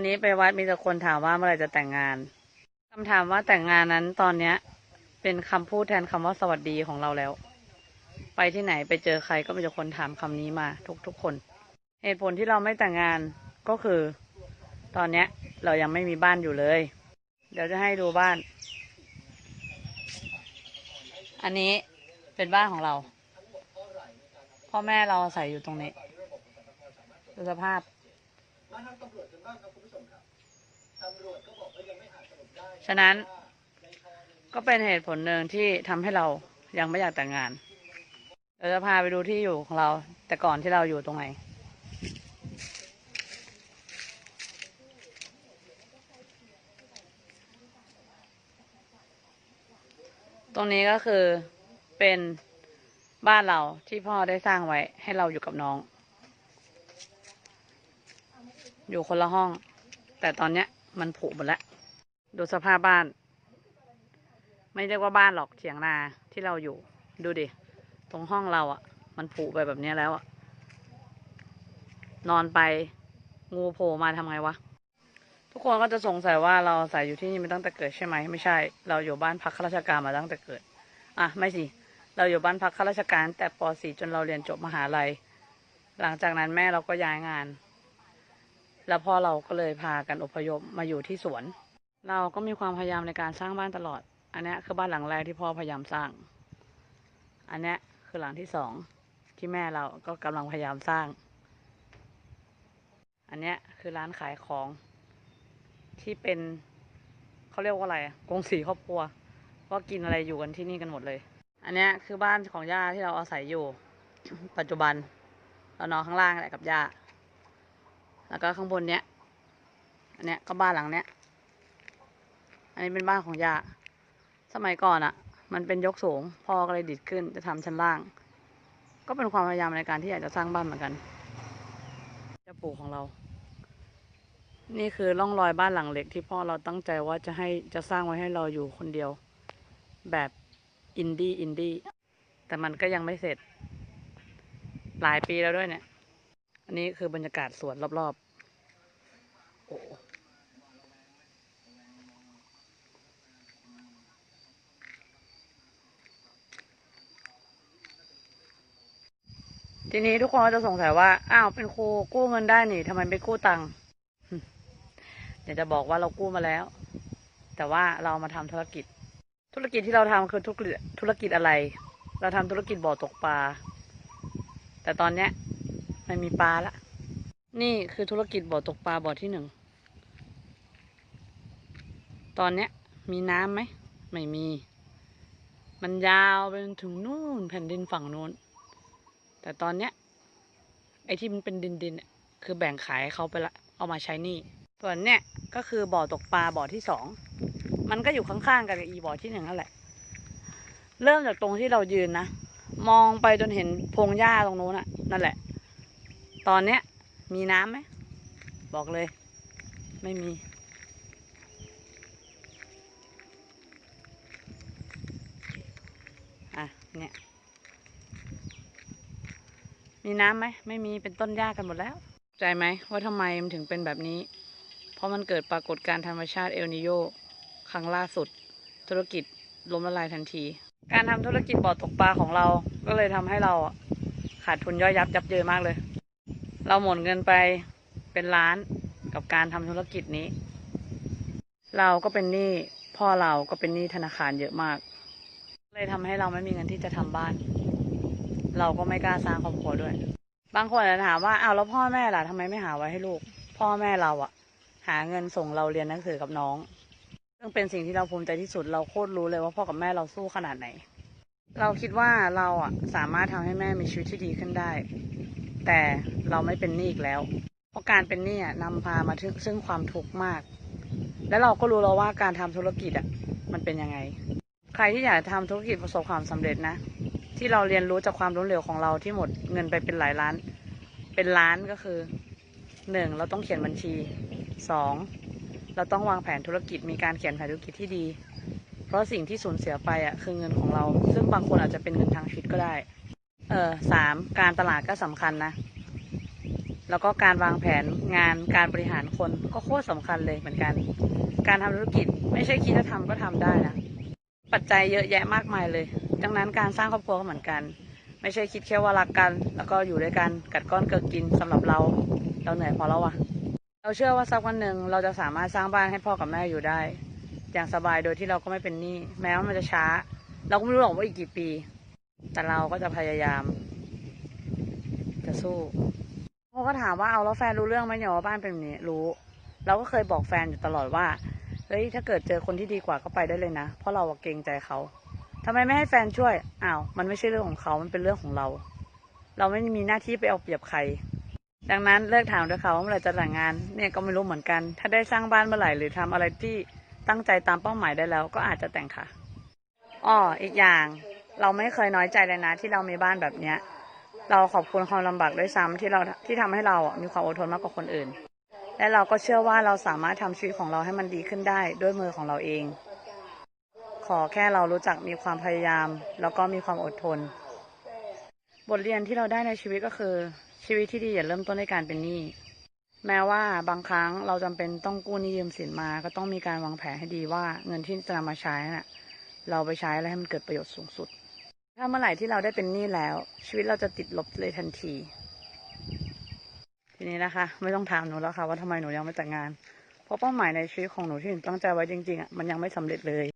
วันนี้ไปวัดมีแต่คนถามว่าเมื่อไรจะแต่งงานคำถามว่าแต่งงานนั้นตอนเนี้ย เป็นคำพูดแทนคำว่าสวัสดีของเราแล้ว ไปที่ไหนไปเจอใครก็มีแต่คนถามคำนี้มา ทุกทุกๆคน เหตุผลที่เราไม่แต่งงานก็คือ ตอนเนี้ย เรายังไม่มีบ้านอยู่เลย เดี๋ยวจะให้ดูบ้าน อันนี้เป็นบ้านของเรา พ่อแม่เราอาศัยอยู่ตรงนี้ดูสภาพ ฉะนั้น ก็เป็นเหตุผลหนึ่งที่ทำให้เรายังไม่อยากแต่งงานเราจะพาไปดูที่อยู่ของเรา แต่ก่อนที่เราอยู่ตรงไหน ตรงนี้ก็คือเป็นบ้านเราที่พ่อได้สร้างไว้ให้เราอยู่กับน้อง อยู่คนละห้อง แต่ตอนเนี้ย มันผุหมดแล้ว ดูสภาพบ้าน ไม่เรียกว่าบ้านหรอกเถียงนาที่เราอยู่ ดูดิ ตรงห้องเราอะ่ะ มันผุไปแบบนี้แล้วอะ่ะ นอนไป งูโผล่มาทำไงวะ ทุกคนก็จะสงสัยว่าเราอาศัยอยู่ที่นี่มาตั้งแต่เกิดใช่ไหม ไม่ใช่ เราอยู่บ้านพักข้าราชการมาตั้งแต่เกิด อะ ไม่สิ เราอยู่บ้านพักข้าราชการแต่ป .4 จนเราเรียนจบมหาลัย หลังจากนั้นแม่เราก็ย้ายงาน แล้วพ่อเราก็เลยพากันอพยพมาอยู่ที่สวน เราก็มีความพยายามในการสร้างบ้านตลอด อันนี้คือบ้านหลังแรกที่พ่อพยายามสร้าง อันนี้คือหลังที่สองที่แม่เราก็กำลังพยายามสร้าง อันนี้คือร้านขายของ ที่เป็นเขาเรียกว่าอะไรกงสีครอบครัวว่ากินอะไรอยู่กันที่นี่กันหมดเลย อันนี้คือบ้านของย่าที่เราอาศัยอยู่ ปัจจุบันเรานอนข้างล่างแหละกับย่า แล้วก็ข้างบนเนี้ย อันเนี้ยก็บ้านหลังเนี้ย อันนี้เป็นบ้านของยาสมัยก่อนอะ่ะ มันเป็นยกสูง พ่อก็เลยดิดขึ้นจะทำชั้นล่าง ก็เป็นความพยายามในการที่อยากจะสร้างบ้านเหมือนกันจะปลูกของเรา นี่คือร่องรอยบ้านหลังเล็กที่พ่อเราตั้งใจว่าจะให้จะสร้างไว้ให้เราอยู่คนเดียว แบบอินดี้อินดี้แต่มันก็ยังไม่เสร็จ หลายปีแล้วด้วยเนี่ย อันนี้คือบรรยากาศสวนรอบๆ โอ้ทีนี้ทุกคนก็จะสงสัยว่า อ้าว เป็นครูกู้เงินได้นี่ทำไมไม่กู้ตังค์ เดี๋ยวจะบอกว่าเรากู้มาแล้ว แต่ว่าเรามาทำธุรกิจ ธุรกิจที่เราทำคือธุรกิจธุรกิจอะไร เราทำธุรกิจบ่อตกปลา แต่ตอนเนี้ย ไม่มีปลาละ นี่คือธุรกิจบ่อตกปลาบ่อที่หนึ่ง ตอนเนี้ย มีน้ำไหม ไม่มี มันยาวไปจนถึงนู่นแผ่นดินฝั่งนู้น แต่ตอนเนี้ย ไอ้ที่มันเป็นดินดินคือแบ่งขายเขาไปละ เอามาใช้นี่ ส่วนเนี่ยก็คือบ่อตกปลาบ่อที่สอง มันก็อยู่ข้างๆกันกับอีบ่อที่หนึ่งนั่นแหละ เริ่มจากตรงที่เรายืนนะ มองไปจนเห็นพงหญ้าตรงนู้นน่ะ นั่นแหละ ตอนเนี้ย มีน้ำไหม บอกเลย ไม่มี อะ เนี่ย มีน้ำไหม ไม่มีเป็นต้นหญ้ากันหมดแล้ว ใจไหมว่าทำไมมันถึงเป็นแบบนี้ เพราะมันเกิดปรากฏการณ์ธรรมชาติเอลนิโยครั้งล่าสุด ธุรกิจล้มละลายทันที การทำธุรกิจบ่อตกปลาของเรา ก็เลยทำให้เราขาดทุนย่อยยับยับเยินมากเลย เราหมดเงินไปเป็นล้านกับการทำธุรกิจนี้ เราก็เป็นหนี้พ่อเราก็เป็นหนี้ธนาคารเยอะมาก เลยทำให้เราไม่มีเงินที่จะทำบ้าน เราก็ไม่กล้าสร้างครอบครัวด้วย บางคนอาจจะถามว่าอ้าวแล้วพ่อแม่ล่ะทำไมไม่หาไว้ให้ลูก พ่อแม่เราอะหาเงินส่งเราเรียนหนังสือกับน้อง ซึ่งเป็นสิ่งที่เราภูมิใจที่สุดเราโคตรรู้เลยว่าพ่อกับแม่เราสู้ขนาดไหน เราคิดว่าเราอะสามารถทำให้แม่มีชีวิตที่ดีขึ้นได้ แต่เราไม่เป็นหนี้อีกแล้ว เพราะการเป็นหนี้อะนำพามาถึงซึ่งความทุกข์มาก และเราก็รู้แล้วว่าการทำธุรกิจอะมันเป็นยังไง ใครที่อยากทำธุรกิจประสบความสำเร็จนะ ที่เราเรียนรู้จากความล้มเหลวของเราที่หมดเงินไปเป็นหลายล้าน เป็นล้านก็คือหนึ่งเราต้องเขียนบัญชีสองเราต้องวางแผนธุรกิจมีการเขียนแผนธุรกิจที่ดี เพราะสิ่งที่สูญเสียไปอะคือเงินของเรา ซึ่งบางคนอาจจะเป็นเงินทางชีวิตก็ได้ เออสามการตลาดก็สำคัญนะ แล้วก็การวางแผนงานการบริหารคนก็โคตรสำคัญเลยเหมือนกัน การทำธุรกิจไม่ใช่คิดจะทำก็ทำได้นะ ปัจจัยเยอะแยะมากมายเลย ดังนั้นการสร้างครอบครัวก็เหมือนกัน ไม่ใช่คิดแค่ว่ารักกัน แล้วก็อยู่ด้วยกันกัดก้อนเกิดกินสำหรับเรา เราเหนื่อยพอแล้วอะเราเชื่อว่าสักวันหนึ่งเราจะสามารถสร้างบ้านให้พ่อกับแม่อยู่ได้ อย่างสบายโดยที่เราก็ไม่เป็นหนี้แม้ว่ามันจะช้า เราก็ไม่รู้หรอกว่าอีกกี่ปี แต่เราก็จะพยายาม จะสู้เขาก็ถามว่าเอาแล้วแฟนรู้เรื่องไหมเนี่ยว่าบ้านเป็นแบบนี้รู้ เราก็เคยบอกแฟนอยู่ตลอดว่าเฮ้ยถ้าเกิดเจอคนที่ดีกว่าก็ไปได้เลยนะ เพราะเราเกรงใจเขาทำไมไม่ให้แฟนช่วยอ้าวมันไม่ใช่เรื่องของเขา มันเป็นเรื่องของเรา เราไม่มีหน้าที่ไปเอาเปรียบใคร ดังนั้นเลิกถามด้วยเขาว่าเมื่อไรจะแต่งงาน เนี่ยก็ไม่รู้เหมือนกัน ถ้าได้สร้างบ้านเมื่อไหร่หรือทำอะไรที่ตั้งใจตามเป้าหมายได้แล้ว ก็อาจจะแต่งค่ะอ้ออีกอย่าง เราไม่เคยน้อยใจเลยนะ ที่เรามีบ้านแบบเนี้ย เราขอบคุณความลำบากด้วยซ้ำที่เราที่ทำให้เราอะมีความอดทนมากกว่าคนอื่น และเราก็เชื่อว่าเราสามารถทำชีวิตของเราให้มันดีขึ้นได้ด้วยมือของเราเอง ขอแค่เรารู้จักมีความพยายาม แล้วก็มีความอดทน บทเรียนที่เราได้ในชีวิตก็คือ ชีวิตที่ดีอย่าเริ่มต้นด้วยการเป็นหนี้แม้ว่าบางครั้งเราจำเป็นต้องกู้หนี้ยืมสินมา ก็ต้องมีการวางแผนให้ดีว่าเงินที่จะนำมาใช้น่ะ เราไปใช้อะไรให้มันเกิดประโยชน์สูงสุด ถ้าเมื่อไหร่ที่เราได้เป็นหนี้แล้ว ชีวิตเราจะติดลบเลยทันที ทีนี้นะคะ ไม่ต้องถามหนูแล้วค่ะว่าทำไมหนูยังไม่แต่งงาน เพราะเป้าหมายในชีวิตของหนูที่หนูตั้งใจไว้จริงๆอะมันยังไม่สำเร็จเลย